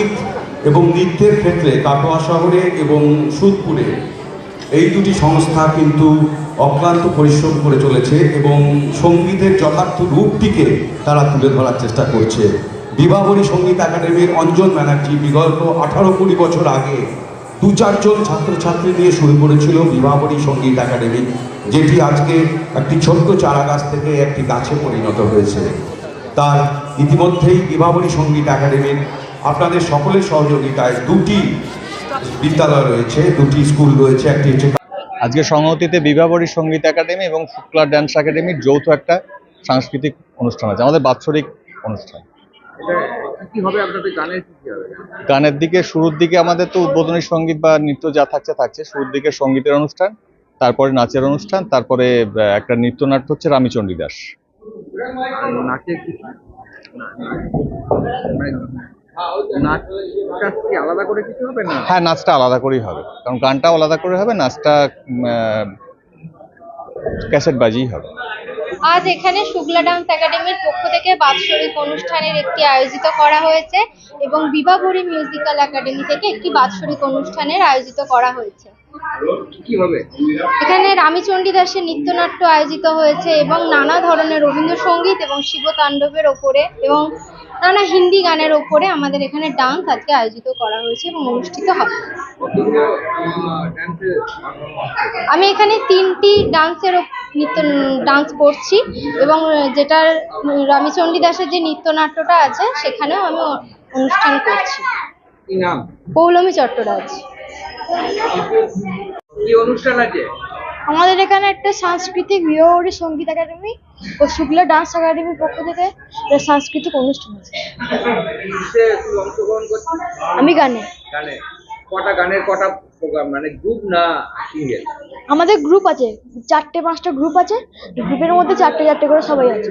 সংগীত এবং নৃত্যের ক্ষেত্রে কাটোয়া শহরে এবং সুদপুরে এই দুটি সংস্থা কিন্তু অক্লান্ত পরিশ্রম করে চলেছে এবং সঙ্গীতের যথার্থ রূপটিকে তারা তুলে ধরার চেষ্টা করছে। বিবাহরী সংগীত একাডেমির অঞ্জন ব্যানার্জি বিগত আঠারো কুড়ি বছর আগে দু চারজন ছাত্রছাত্রী নিয়ে শুরু করেছিল বিবাহরী সংগীত একাডেমি, যেটি আজকে একটি ছোট্ট চারা গাছ থেকে একটি গাছে পরিণত হয়েছে। তার ইতিমধ্যেই বিবাহরী সংগীত একাডেমির আপনাদের সকলের সহযোগিতায় দুটি বিদ্যালয় রয়েছে দুটি স্কুল রয়েছে একটি হচ্ছে আজকে সংহতিতে বিবাহরী সংগীত একাডেমি এবং শুক্লা ড্যান্স একাডেমির যৌথ একটা সাংস্কৃতিক অনুষ্ঠান আছে আমাদের বাৎসরিক অনুষ্ঠান। এটা কি হবে আপনাদের গানের কি কি হবে গানের দিকে শুরুর দিকে আমাদের তো উদ্বোধনী সংগীত বা নৃত্য যা থাকছে থাকছে। শুরুর দিকে সঙ্গীতের অনুষ্ঠান তারপরে নাচের অনুষ্ঠান তারপরে একটা নৃত্যনাট্য হচ্ছে রামীচণ্ডী দাস। নাচটা কি আলাদা করে কিছু হবে না? হ্যাঁ নাচটা আলাদা করেই হবে। কারণ গানটাও আলাদা করে হবে নাচটা ক্যাসেট বাজিই হবে। আজ এখানে শুক্লা ডান্স একাডেমির পক্ষ থেকে বাৎসরিক অনুষ্ঠানের একটি আয়োজিত করা হয়েছে এবং বিবাহরী মিউজিক্যাল একাডেমি থেকে একটি বাৎসরিক অনুষ্ঠানের আয়োজিত করা হয়েছে। এখানে রামীচণ্ডী দাসের নৃত্যনাট্য আয়োজিত হয়েছে এবং নানা ধরনের রবীন্দ্রসঙ্গীত এবং শিবতাণ্ডবের ওপরে এবং নানা হিন্দি গানের ওপরে আমাদের এখানে ডান্স আজকে আয়োজিত করা হয়েছে এবং অনুষ্ঠিত হবে। আমি এখানে তিনটি ডান্সের নৃত্য ডান্স করছি এবং যেটার রামীচণ্ডী দাসের যে নৃত্যনাট্যটা আছে সেখানেও আমি অনুষ্ঠান করছি। পৌলমী চট্টরাজ কি অনুষ্ঠান আছে? আমাদের এখানে একটা সাংস্কৃতিক বিবাহরী সংগীত একাডেমি ও শুক্লা ডান্স একাডেমির পক্ষ থেকে সাংস্কৃতিক অনুষ্ঠান আছে। আমি গানে। গানে। কটা গানের কটা প্রোগ্রাম মানে গ্রুপ না সিঙ্গেল আমাদের গ্রুপ আছে। চারটে পাঁচটা গ্রুপ আছে। গ্রুপের মধ্যে চারটে চারটে করে সবাই আছে।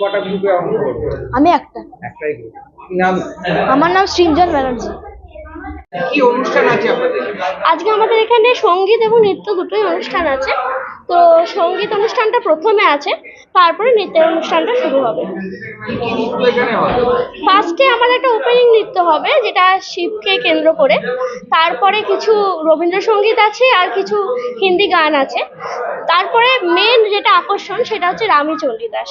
কটা গ্রুপে আমি একটা। একটাই গ্রুপ নাম? আমার নাম সৃঞ্জন ব্যানার্জি। কি অনুষ্ঠান আছে আপনাদের? আজকে আমাদের এখানে সংগীত এবং নৃত্য দুটোই অনুষ্ঠান আছে। তো সংগীত অনুষ্ঠানটা প্রথমে আছে তারপরে নৃত্যের অনুষ্ঠানটা শুরু হবে। ফার্স্টে আমাদের একটা ওপেনিং নৃত্য হবে যেটা শিবকে কেন্দ্র করে। তারপরে কিছু রবীন্দ্রসঙ্গীত আছে আর কিছু হিন্দি গান আছে। তারপরে মেন যেটা আকর্ষণ সেটা হচ্ছে রামীচণ্ডী দাস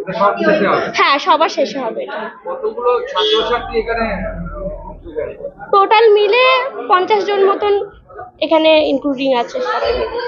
এটা সব শেষে হবে? হ্যাঁ সবার শেষে হবে এটা। কতগুলো ছাত্রছাত্রী এখানে অংশগ্রহণ করে? টোটাল মিলে পঞ্চাশ জন মতন এখানে ইনক্লুডিং আছে সবাই মিলে।